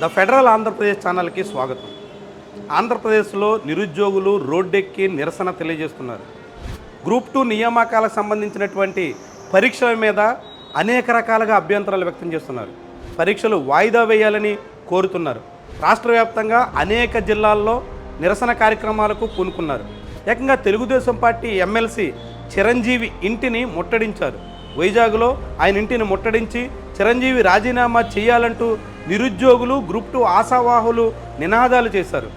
The federal Andhra Pradesh ఛానల్కి స్వాగతం. ఆంధ్రప్రదేశ్లో నిరుద్యోగులు రోడ్డెక్కి నిరసన తెలియజేస్తున్నారు. గ్రూప్ టూ నియామకాలకు సంబంధించినటువంటి పరీక్షల మీద అనేక రకాలుగా అభ్యంతరాలు వ్యక్తం చేస్తున్నారు. పరీక్షలు వాయిదా వేయాలని కోరుతున్నారు. రాష్ట్ర వ్యాప్తంగా అనేక జిల్లాల్లో నిరసన కార్యక్రమాలకు పూనుకున్నారు. ఏకంగా తెలుగుదేశం పార్టీ ఎమ్మెల్సీ చిరంజీవి ఇంటిని ముట్టడించారు. వైజాగ్లో ఆయన ఇంటిని ముట్టడించి చిరంజీవి రాజీనామా చేయాలంటూ నిరుద్యోగులు గ్రూప్ టూ ఆశావాహులు నినాదాలు చేశారు.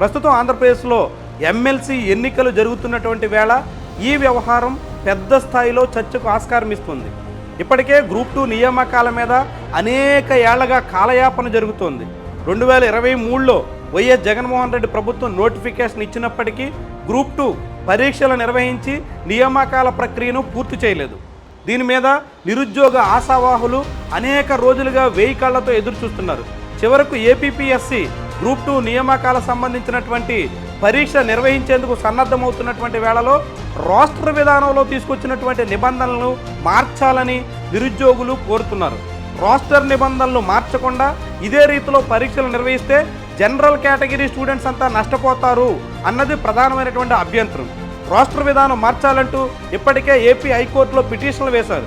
ప్రస్తుతం ఆంధ్రప్రదేశ్లో ఎమ్మెల్సీ ఎన్నికలు జరుగుతున్నటువంటి వేళ ఈ వ్యవహారం పెద్ద స్థాయిలో చర్చకు ఆస్కారం ఇస్తుంది ఇప్పటికే గ్రూప్ టూ నియామకాల మీద అనేక ఏళ్ళగా కాలయాపన జరుగుతోంది. రెండు వేల ఇరవై మూడులో వైఎస్ జగన్మోహన్ రెడ్డి ప్రభుత్వం నోటిఫికేషన్ ఇచ్చినప్పటికీ గ్రూప్ టూ పరీక్షలు నిర్వహించి నియామకాల ప్రక్రియను పూర్తి చేయలేదు. దీని మీద నిరుద్యోగ ఆశావాహులు అనేక రోజులుగా వేయి కళ్ళతో ఎదురు చూస్తున్నారు చివరకు ఏపీపీఎస్సి గ్రూప్ టూ నియామకాల సంబంధించినటువంటి పరీక్ష నిర్వహించేందుకు సన్నద్ధమవుతున్నటువంటి వేళలో రాష్ట్ర విధానంలో తీసుకొచ్చినటువంటి నిబంధనలను మార్చాలని నిరుద్యోగులు కోరుతున్నారు. రాస్టర్ నిబంధనలు మార్చకుండా ఇదే రీతిలో పరీక్షలు నిర్వహిస్తే జనరల్ కేటగిరీ స్టూడెంట్స్ అంతా నష్టపోతారు అన్నది ప్రధానమైనటువంటి అభ్యంతరం. రాష్ట్ర విధానం మార్చాలంటూ ఇప్పటికే ఏపీ హైకోర్టులో పిటిషన్లు వేశారు.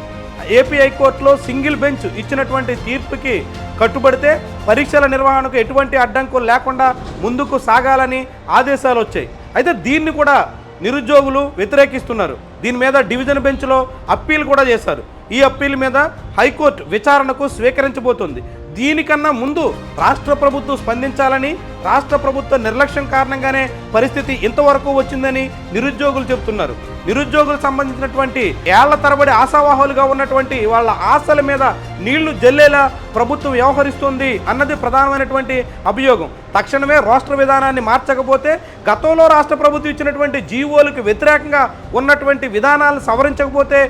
ఏపీ హైకోర్టులో సింగిల్ బెంచ్ ఇచ్చినటువంటి తీర్పుకి కట్టుబడితే పరీక్షల నిర్వహణకు ఎటువంటి అడ్డంకులు లేకుండా ముందుకు సాగాలని ఆదేశాలు వచ్చాయి. అయితే దీన్ని కూడా నిరుద్యోగులు వ్యతిరేకిస్తున్నారు. దీని మీద డివిజన్ బెంచ్లో అప్పీల్ కూడా చేశారు. ఈ అప్పీల్ మీద హైకోర్టు విచారణకు స్వీకరించబోతోంది. దీనికన్నా ముందు రాష్ట్ర ప్రభుత్వం స్పందించాలని రాష్ట్ర ప్రభుత్వ నిర్లక్ష్యం కారణంగానే పరిస్థితి ఇంతవరకు వచ్చిందని నిరుద్యోగులు చెబుతున్నారు. నిరుద్యోగులకు సంబంధించినటువంటి ఏళ్ళ తరబడి ఆశావాహులుగా ఉన్నటువంటి వాళ్ళ ఆశల మీద నీళ్ళు జల్లేలా ప్రభుత్వం వ్యవహరిస్తుంది అన్నది ప్రధానమైనటువంటి అభియోగం. తక్షణమే రాష్ట్ర విధానాన్ని మార్చకపోతే గతంలో రాష్ట్ర ప్రభుత్వం ఇచ్చినటువంటి జీవోలకు వ్యతిరేకంగా ఉన్నటువంటి విధానాలను సవరించకపోతే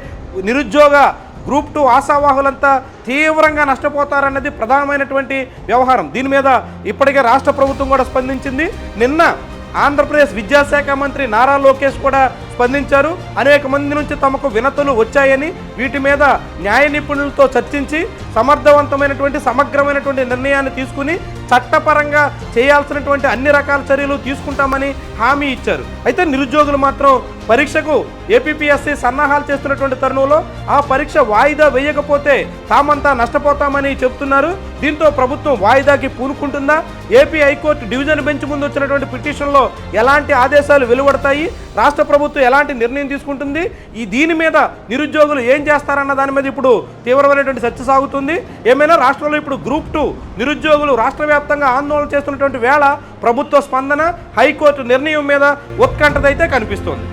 నిరుద్యోగ గ్రూప్ టూ ఆశావాహులంతా తీవ్రంగా నష్టపోతారన్నది ప్రధానమైనటువంటి వ్యవహారం. దీని మీద ఇప్పటికే రాష్ట్ర ప్రభుత్వం కూడా స్పందించింది. నిన్న ఆంధ్రప్రదేశ్ విద్యాశాఖ మంత్రి నారా లోకేష్ కూడా స్పందించారు. అనేక మంది నుంచి తమకు వినతులు వచ్చాయని వీటి మీద న్యాయ నిపుణులతో చర్చించి సమర్థవంతమైనటువంటి సమగ్రమైనటువంటి నిర్ణయాన్ని తీసుకుని చట్టపరంగా చేయాల్సినటువంటి అన్ని రకాల చర్యలు తీసుకుంటామని హామీ ఇచ్చారు. అయితే నిరుద్యోగులు మాత్రం పరీక్షకు ఏపీపీఎస్సీ సన్నాహాలు చేస్తున్నటువంటి తరుణంలో ఆ పరీక్ష వాయిదా వేయకపోతే తామంతా నష్టపోతామని చెబుతున్నారు దీంతో ప్రభుత్వం వాయిదాకి పూనుకుంటుందా? AP high court division bench ముందు వచ్చినటువంటి పిటిషన్లో ఎలాంటి ఆదేశాలు వెలువడతాయి? రాష్ట్ర ప్రభుత్వం ఎలాంటి నిర్ణయం తీసుకుంటుంది? ఈ దీని మీద నిరుద్యోగులు ఏం చేస్తారన్న దాని మీద ఇప్పుడు తీవ్రమైనటువంటి చర్చ సాగుతుంది. ఏమైనా రాష్ట్రంలో ఇప్పుడు గ్రూప్ టూ నిరుద్యోగులు రాష్ట్ర వ్యాప్తంగా ఆందోళన చేస్తున్నటువంటి వేళ ప్రభుత్వ స్పందన హైకోర్టు నిర్ణయం మీద ఉత్కంఠదైతే కనిపిస్తోంది.